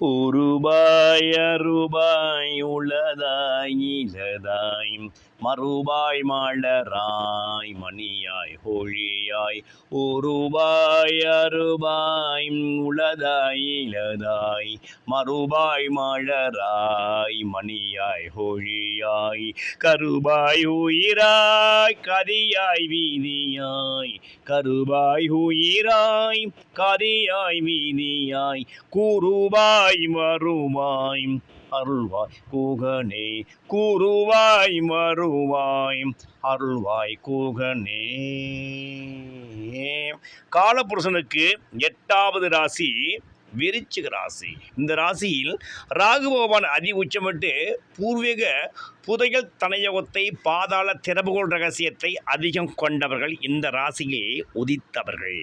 உருபாய் அருபாய் உளதாய் இலதாய் மறுபாய் மலராய் மணியாய் உருவாயாய் உருவாய் அருபாய் உளதாய் இலதாய் மறுபாய் மலராய் மணியாய் ஹொழியாய் கருபாய் உயிராய் கதியாய் வீதியாய் கருபாய் உயிராய் கதியாய் வீதியாய் கூறுவாய் மறுவாய் அருள்வாய் கூகனே கூறுவாய் மறுவாய். அருள்வாய் கூகனே. காலபுருஷனுக்கு எட்டாவது ராசி விருச்சிக ராசி. இந்த ராசியில் ராகு பகவான் அதி உச்சமிட்டு பூர்வீக புதையல் தனயோகத்தை பாதாள திறப்புகோள் ரகசியத்தை அதிகம் கொண்டவர்கள் இந்த ராசியை உதித்தவர்கள்.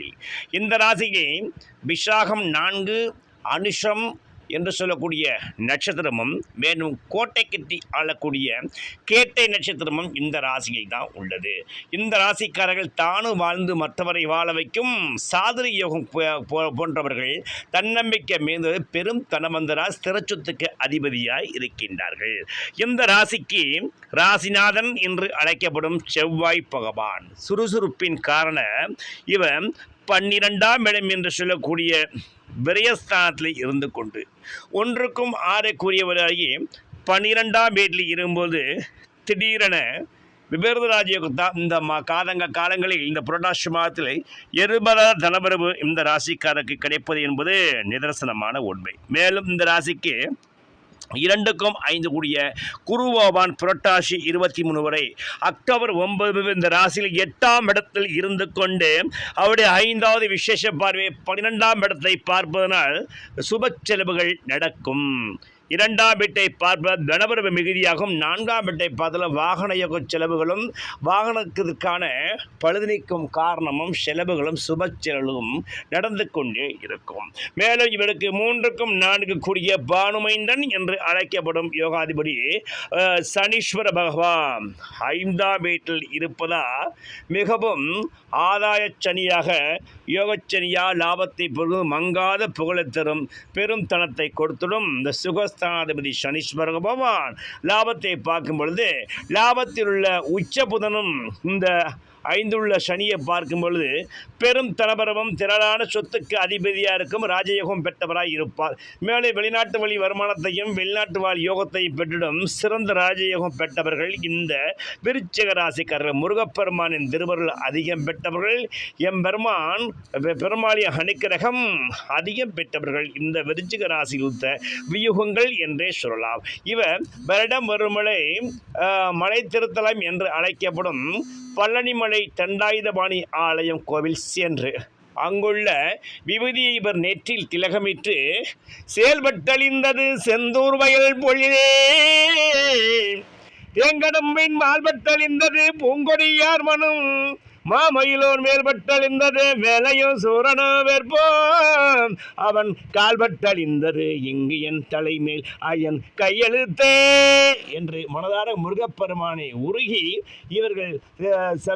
இந்த ராசியை விஷாகம் நான்கு அனுஷம் என்று சொல்லக்கூடிய நட்சத்திரமும் மேலும் கோட்டை கட்டி ஆளக்கூடிய கேட்டை நட்சத்திரமும் இந்த ராசியில் தான் உள்ளது. இந்த ராசிக்காரர்கள் தானும் வாழ்ந்து மற்றவரை வாழ வைக்கும் சாதனை யோகம் போ- போ- போன்றவர்கள் தன்னம்பிக்கை மீது பெரும் தனவந்தரா ஸ்திரச்சொத்துக்கு அதிபதியாய் இருக்கின்றார்கள். இந்த ராசிக்கு ராசிநாதன் என்று அழைக்கப்படும் செவ்வாய் பகவான் சுறுசுறுப்பின் காரண இவன் பன்னிரெண்டாம் இடம் என்று சொல்லக்கூடிய விரயஸ்தானத்தில் இருந்து கொண்டு. ஒன்றுக்கும் ஆறக்கூடியவராகி பன்னிரெண்டாம் வீட்டில் இருக்கும்போது திடீரென விபரீத ராஜயோகத்தான் இந்த மா காலங்க காலங்களில் இந்த புரட்டாசி மாதத்தில் எருபர தனபரவு இந்த ராசிக்காரருக்கு கிடைப்பது என்பது நிதர்சனமான உண்மை. மேலும் இந்த ராசிக்கு இரண்டுக்கும் ஐந்து கூடிய குருவோபான் புரட்டாசி இருபத்தி மூணு வரை. அக்டோபர் ஒன்பது இந்த ராசியில் எட்டாம் இடத்தில் இருந்து கொண்டு அவருடைய ஐந்தாவது விசேஷ பார்வை பன்னிரெண்டாம் இடத்தை பார்ப்பதனால் சுப செலவுகள் நடக்கும். இரண்டாம் வீட்டை பார்ப்பது தனபரவு மிகுதியாகும். நான்காம் வீட்டை பார்த்தல வாகன யோக செலவுகளும் வாகனத்திற்கான பழுது நீக்கும் காரணமும் செலவுகளும் சுப செலவும் நடந்து கொண்டே இருக்கும். மேலும் இவருக்கு மூன்றுக்கும் நான்கு கூடிய பானுமைந்தன் என்று அழைக்கப்படும் யோகாதிபதி சனீஸ்வர பகவான். ஐந்தாம் வீட்டில் இருப்பதா மிகவும் ஆதாய சனியாக யோகச்சனியா லாபத்தை பொருள் மங்காத புகழை தரும் பெரும் தனத்தை கொடுத்துடும். இந்த சுக சுகஸ்தானாதிபதி சனீஸ்வர பகவான் லாபத்தை பார்க்கும் பொழுது லாபத்தில் உள்ள உச்ச புதனும் இந்த ஐந்துள்ள சனியை பார்க்கும் பொழுது பெரும் தனபரமும் திரளான சொத்துக்கு அதிபதியாக இருக்கும் ராஜயோகம் பெற்றவராய் இருப்பார். மேலே வெளிநாட்டு வழி வருமானத்தையும் வெளிநாட்டு வாழ் யோகத்தையும் பெற்றிடும் சிறந்த ராஜயோகம் பெற்றவர்கள் இந்த விருச்சக ராசிக்காரர்கள். முருகப்பெருமானின் திருவருள் அதிகம் பெற்றவர்கள். எம்பெருமான் பெருமாளிய அணுக்கிரகம் அதிகம் பெற்றவர்கள். இந்த விருச்சிக ராசியில் உத்த வியூகங்கள் என்றே சொல்லலாம். இவர் வருடம் வருமலை மலை திருத்தலம் என்று அழைக்கப்படும் பழனிமலை தண்டாயுதபாணி ஆலயம் கோவில் சென்று அங்குள்ள விபதியை இவர் நெற்றில் திலகமிட்டு செயல்பட்டழிந்தது செந்தூர் வயல் பொழிலே. தேங்கடம்பின் மால்பட்டழிந்தது பூங்கொடியார் மனம். மாமயிலோர் மேல்பட்டழிந்தது வேலையும் சூரனோ வேற்போம். அவன் கால்பட்டழிந்தது இங்கு என் தலைமேல் அயன் கையெழுத்தே என்று மனதார முருகப்பெருமானை உருகி இவர்கள்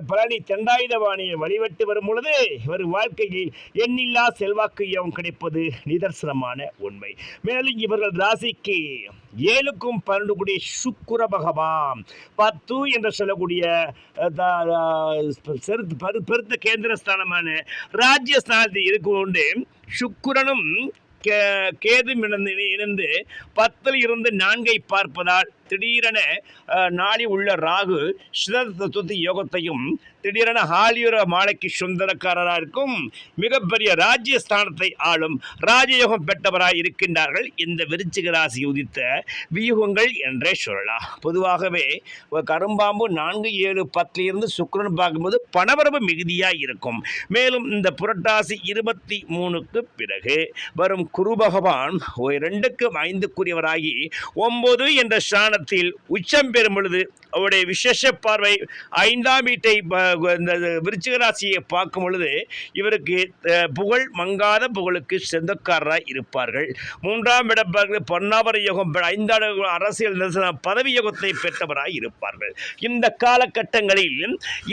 பழனி தண்டாயுதபாணியை வழிபட்டு வரும் பொழுது இவர் வாழ்க்கையில் எண்ணில்லா செல்வாக்கு யோகம் கிடைப்பது? நிதர்சனமான உண்மை. மேலும் இவர்கள் ராசிக்கு ஏழுக்கும் பன்னெண்டு கூடிய சுக்குர பகவான். பத்து என்று சொல்லக்கூடிய செரு- பெரு- பெருத்த கேந்திரஸ்தானமான ராஜ்யஸ்தானத்தில் இருக்கும் கொண்டு சுக்குரனும் கே- கேது இணைந்து இணைந்து பத்தில் இருந்து நான்கை பார்ப்பதால் திடீரென நாளி உள்ள ராகு சிதத்துவ யோகத்தையும் திடீரென ஹாலியுர மாலைக்கு சுந்தரக்காரராக இருக்கும் மிகப்பெரிய ராஜ்யஸ்தானத்தை ஆளும் ராஜயோகம் பெற்றவராய் இருக்கின்றார்கள். இந்த விருச்சிக ராசி உதித்த வியூகங்கள் என்றே சொல்லலாம். பொதுவாகவே கரும்பாம்பு நான்கு ஏழு பத்திலிருந்து சுக்கரன் பார்க்கும்போது பணவரவு மிகுதியாக இருக்கும். மேலும் இந்த புரட்டாசி இருபத்தி மூணுக்கு பிறகு வரும் குரு பகவான் ரெண்டுக்கும் ஐந்துக்குரியவராகி ஒன்பது என்ற ஸ்தானத்தை ஸ்தானத்தில் உச்சம் பெறும் பொழுது அவருடைய விசேஷ பார்வை ஐந்தாம் வீட்டை இந்த விருச்சிகராசியை பார்க்கும் பொழுது இவருக்கு புகழ் மங்காத புகழுக்கு சொந்தக்காரராக இருப்பார்கள். மூன்றாம் இடம் பார்க்கிறது பொன்னாபர யோகம் ஐந்தாண்டு அரசியல் பதவி யோகத்தை பெற்றவராக இருப்பார்கள். இந்த காலகட்டங்களில்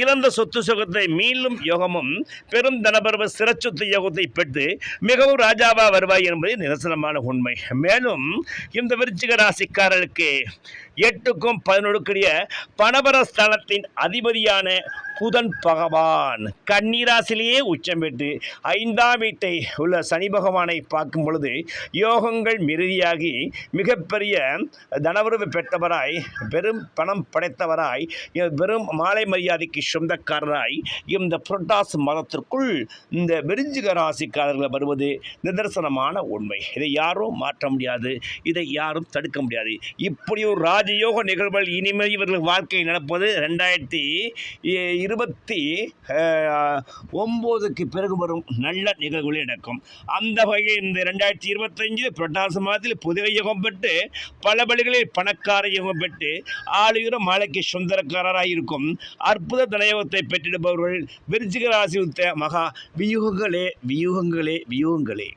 இழந்த சொத்து சுகத்தை மீளும் யோகமும் பெரும் தனபர்வ சிறச்சொத்து யோகத்தை பெற்று மிகவும் ராஜாவா வருவாய் என்பது நிரசனமான உண்மை. மேலும் இந்த விருச்சிக ராசிக்காரருக்கு எட்டுக்கும் பதினொடுக்குரிய பணபர ஸ்தானத்தின் அதிபதியான புதன் பகவான். கன்னிராசிலேயே உச்சம் பெற்று ஐந்தாம் வீட்டை உள்ள சனி பகவானை பார்க்கும் பொழுது யோகங்கள் மிருதியாகி மிகப்பெரிய தனவரவு பெற்றவராய் பெரும் பணம் படைத்தவராய் வெறும் மாலை மரியாதைக்கு சொந்தக்காரராய் இந்த புரட்டாஸ் மதத்திற்குள் இந்த விருஞ்சிக ராசிக்காரர்கள் வருவது நிதர்சனமான உண்மை. இதை யாரும் மாற்ற முடியாது இதை யாரும் தடுக்க முடியாது. இப்படி ஒரு ராஜயோக நிகழ்வுகள் இனிமேல் இவர்கள் வாழ்க்கை நடப்பது ரெண்டாயிரத்தி இருபத்தி ஒம்போதுக்கு பிறகு வரும் நல்ல நிகழ்வுகள் நடக்கும். அந்த வகையில் இந்த ரெண்டாயிரத்தி இருபத்தஞ்சு புரட்டாசி மாதத்தில் புதிய யுகம் பெற்று பல பலிகளில் பணக்கார யுகம் பெற்று ஆளுகிற மாலைக்கு சுந்தரக்காரராக இருக்கும் அற்புத தனயோகத்தை பெற்றிடுபவர்கள் விருச்சிக ராசி உத்த மகா. வியூகங்களே வியூகங்களே வியூகங்களே.